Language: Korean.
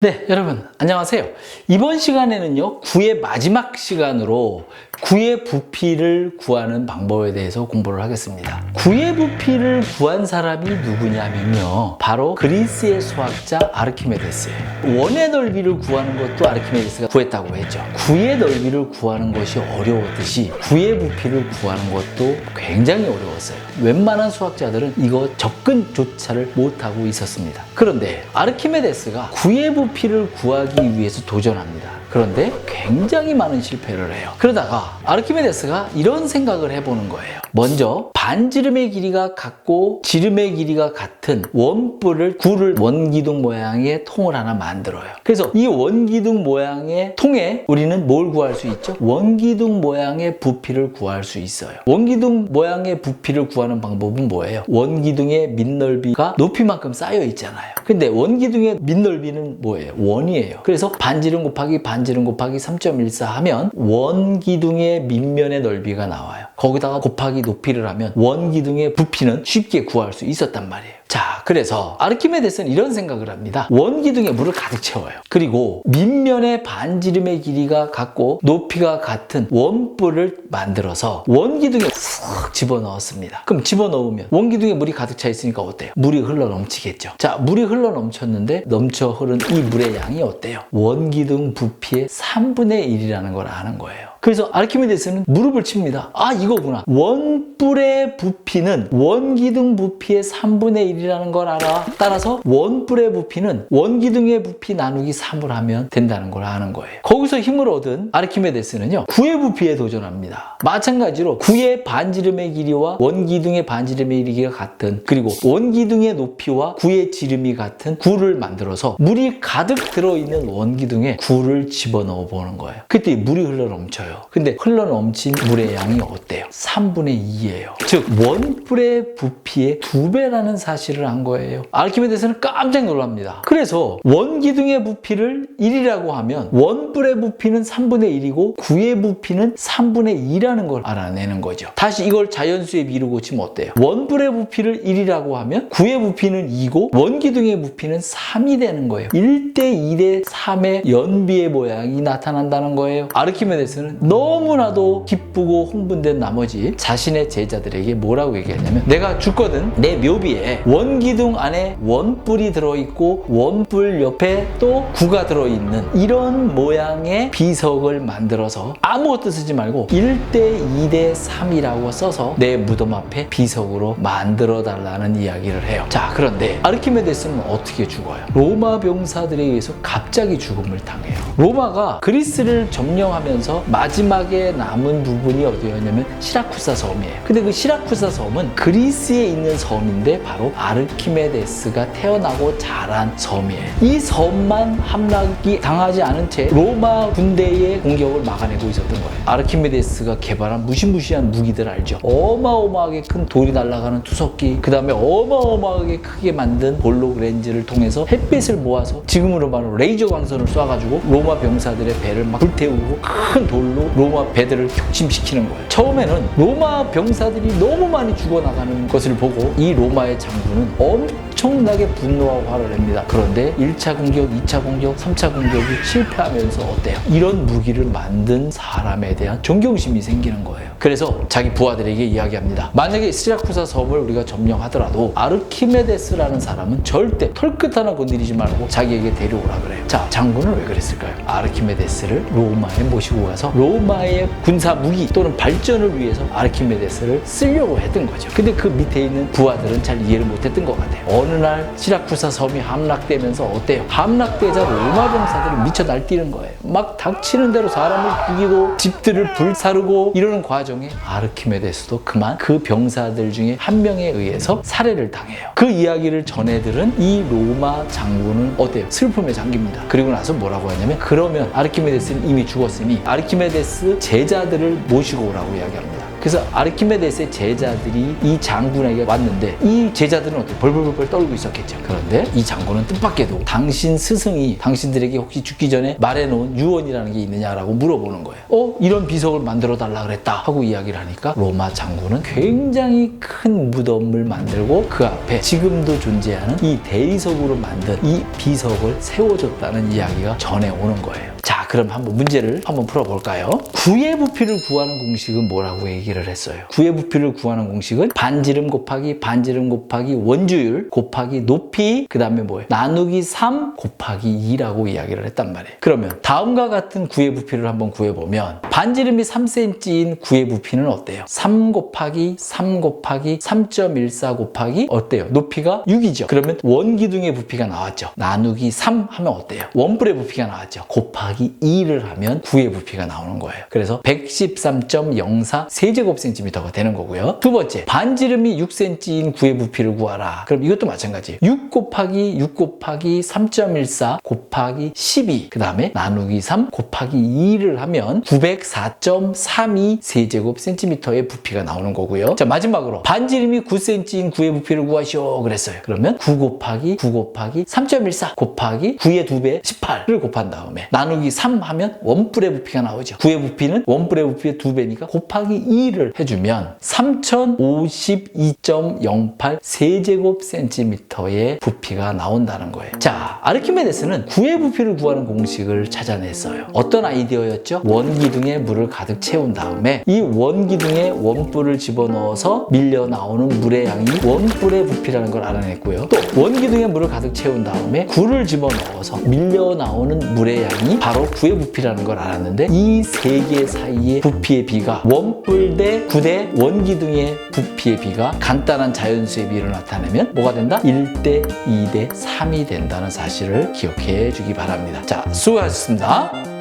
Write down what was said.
네, 여러분, 안녕하세요. 이번 시간에는요, 구의 마지막 시간으로 구의 부피를 구하는 방법에 대해서 공부를 하겠습니다. 구의 부피를 구한 사람이 누구냐면요, 바로 그리스의 수학자 아르키메데스예요. 원의 넓이를 구하는 것도 아르키메데스가 구했다고 했죠. 구의 넓이를 구하는 것이 어려웠듯이 구의 부피를 구하는 것도 굉장히 어려웠어요. 웬만한 수학자들은 이거 접근조차를 못하고 있었습니다. 그런데 아르키메데스가 구의 부피를 구하기 위해서 도전합니다. 그런데 굉장히 많은 실패를 해요. 그러다가 아르키메데스가 이런 생각을 해보는 거예요. 먼저 반지름의 길이가 같고 지름의 길이가 같은 원뿔을 구를 원기둥 모양의 통을 하나 만들어요. 그래서 이 원기둥 모양의 통에 우리는 뭘 구할 수 있죠? 원기둥 모양의 부피를 구할 수 있어요. 원기둥 모양의 부피를 구하는 방법은 뭐예요? 원기둥의 밑넓이가 높이만큼 쌓여 있잖아요. 근데 원기둥의 밑넓이는 뭐예요? 원이에요. 그래서 반지름 곱하기 반지름 곱하기 3.14 하면 원기둥의 밑면의 넓이가 나와요. 거기다가 곱하기 높이를 하면 원 기둥의 부피는 쉽게 구할 수 있었단 말이에요. 자, 그래서 아르키메데스는 이런 생각을 합니다. 원 기둥에 물을 가득 채워요. 그리고 밑면의 반지름의 길이가 같고 높이가 같은 원뿔을 만들어서 원 기둥에 푹 집어넣었습니다. 그럼 집어넣으면 원 기둥에 물이 가득 차 있으니까 어때요? 물이 흘러 넘치겠죠. 자, 물이 흘러 넘쳤는데 넘쳐 흐른 이 물의 양이 어때요? 원 기둥 부피의 3분의 1이라는 걸 아는 거예요. 그래서 아르키메데스는 무릎을 칩니다. 아, 이거구나. 원뿔의 부피는 원기둥 부피의 3분의 1이라는 걸 알아. 따라서 원뿔의 부피는 원기둥의 부피 나누기 3을 하면 된다는 걸 아는 거예요. 거기서 힘을 얻은 아르키메데스는요, 구의 부피에 도전합니다. 마찬가지로 구의 반지름의 길이와 원기둥의 반지름의 길이가 같은 그리고 원기둥의 높이와 구의 지름이 같은 구를 만들어서 물이 가득 들어있는 원기둥에 구를 집어넣어 보는 거예요. 그때 물이 흘러 넘쳐요. 근데 흘러 넘친 물의 양이 어때요? 3분의 2예요. 즉 원뿔의 부피의 두 배라는 사실을 한 거예요. 아르키메데스는 깜짝 놀랍니다. 그래서 원기둥의 부피를 1이라고 하면 원뿔의 부피는 3분의 1이고 구의 부피는 3분의 2라는 걸 알아내는 거죠. 다시 이걸 자연수에 미루고 치면 어때요? 원뿔의 부피를 1이라고 하면 구의 부피는 2고 원기둥의 부피는 3이 되는 거예요. 1대 2대 3의 연비의 모양이 나타난다는 거예요. 아르키메데스는 너무나도 기쁘고 흥분된 나머지 자신의 제자들에게 뭐라고 얘기했냐면 내가 죽거든 내 묘비에 원기둥 안에 원뿔이 들어있고 원뿔 옆에 또 구가 들어있는 이런 모양의 비석을 만들어서 아무것도 쓰지 말고 1대 2대 3이라고 써서 내 무덤 앞에 비석으로 만들어 달라는 이야기를 해요. 자 그런데 아르키메데스는 어떻게 죽어요? 로마 병사들에 의해서 갑자기 죽음을 당해요. 로마가 그리스를 점령하면서 마 지막에 남은 부분이 어디였냐면 시라쿠사 섬이에요. 근데 그 시라쿠사 섬은 그리스에 있는 섬인데 바로 아르키메데스가 태어나고 자란 섬이에요. 이 섬만 함락이 당하지 않은 채 로마 군대의 공격을 막아내고 있었던 거예요. 아르키메데스가 개발한 무시무시한 무기들 알죠? 어마어마하게 큰 돌이 날아가는 투석기, 그 다음에 어마어마하게 크게 만든 볼록 렌즈를 통해서 햇빛을 모아서 지금으로 말하면 레이저 광선을 쏴가지고 로마 병사들의 배를 막 불태우고 큰 돌로 로마 배들을 격침시키는 거예요. 처음에는 로마 병사들이 너무 많이 죽어나가는 것을 보고 이 로마의 장군은 엄 청나게 분노하고 화를 냅니다. 그런데 1차 공격, 2차 공격, 3차 공격이 실패하면서 어때요? 이런 무기를 만든 사람에 대한 존경심이 생기는 거예요. 그래서 자기 부하들에게 이야기합니다. 만약에 시라쿠사 섬을 우리가 점령하더라도 아르키메데스라는 사람은 절대 털끝 하나 건드리지 말고 자기에게 데려오라 그래요. 자, 장군은 왜 그랬을까요? 아르키메데스를 로마에 모시고 가서 로마의 군사 무기 또는 발전을 위해서 아르키메데스를 쓰려고 했던 거죠. 근데 그 밑에 있는 부하들은 잘 이해를 못했던 것 같아요. 어느 날 시라쿠사 섬이 함락되면서 어때요? 함락되자 로마 병사들이 미쳐 날뛰는 거예요. 막 닥치는 대로 사람을 죽이고 집들을 불사르고 이러는 과정에 아르키메데스도 그만 그 병사들 중에 한 명에 의해서 살해를 당해요. 그 이야기를 전해들은 이 로마 장군은 어때요? 슬픔에 잠깁니다. 그리고 나서 뭐라고 하냐면 그러면 아르키메데스는 이미 죽었으니 아르키메데스 제자들을 모시고 오라고 이야기합니다. 그래서 아르키메데스의 제자들이 이 장군에게 왔는데 이 제자들은 어떻게 벌벌벌 떨고 있었겠죠. 그런데 이 장군은 뜻밖에도 당신 스승이 당신들에게 혹시 죽기 전에 말해놓은 유언이라는 게 있느냐라고 물어보는 거예요. 어? 이런 비석을 만들어 달라 그랬다 하고 이야기를 하니까 로마 장군은 굉장히 큰 무덤을 만들고 그 앞에 지금도 존재하는 이 대리석으로 만든 이 비석을 세워줬다는 이야기가 전해 오는 거예요. 자, 그럼 한번 문제를 한번 풀어볼까요? 구의 부피를 구하는 공식은 뭐라고 얘기를 했어요? 구의 부피를 구하는 공식은 반지름 곱하기 반지름 곱하기 원주율 곱하기 높이 그 다음에 뭐예요? 나누기 3 곱하기 2라고 이야기를 했단 말이에요. 그러면 다음과 같은 구의 부피를 한번 구해보면 반지름이 3cm인 구의 부피는 어때요? 3 곱하기 3 곱하기 3.14 곱하기 어때요? 높이가 6이죠. 그러면 원기둥의 부피가 나왔죠. 나누기 3 하면 어때요? 원뿔의 부피가 나왔죠. 곱하기 2를 하면 구의 부피가 나오는 거예요. 그래서 113.04 세제곱센티미터가 되는 거고요. 두 번째, 반지름이 6cm인 구의 부피를 구하라. 그럼 이것도 마찬가지예요. 6 곱하기 6 곱하기 3.14 곱하기 12. 그 다음에 나누기 3 곱하기 2를 하면 904.32 세제곱센티미터의 부피가 나오는 거고요. 자, 마지막으로 반지름이 9cm인 구의 부피를 구하시오. 그랬어요. 그러면 9 곱하기 9 곱하기 3.14 곱하기 9의 2배 18을 곱한 다음에 나누기 3 하면 원뿔의 부피가 나오죠. 9의 부피는 원뿔의 부피의 2배니까 곱하기 2를 해주면 3052.08 세제곱센티미터의 부피가 나온다는 거예요. 자, 아르키메데스는 9의 부피를 구하는 공식을 찾아냈어요. 어떤 아이디어였죠? 원기둥에 물을 가득 채운 다음에 이 원기둥에 원뿔을 집어넣어서 밀려 나오는 물의 양이 원뿔의 부피라는 걸 알아냈고요. 또 원기둥에 물을 가득 채운 다음에 굴을 집어넣어서 밀려 나오는 물의 양이 바로 구의 부피라는 걸 알았는데 이 세 개 사이의 부피의 비가 원뿔 대 9대 원기둥의 부피의 비가 간단한 자연수의 비를 나타내면 뭐가 된다? 1대 2대 3이 된다는 사실을 기억해 주기 바랍니다. 자, 수고하셨습니다.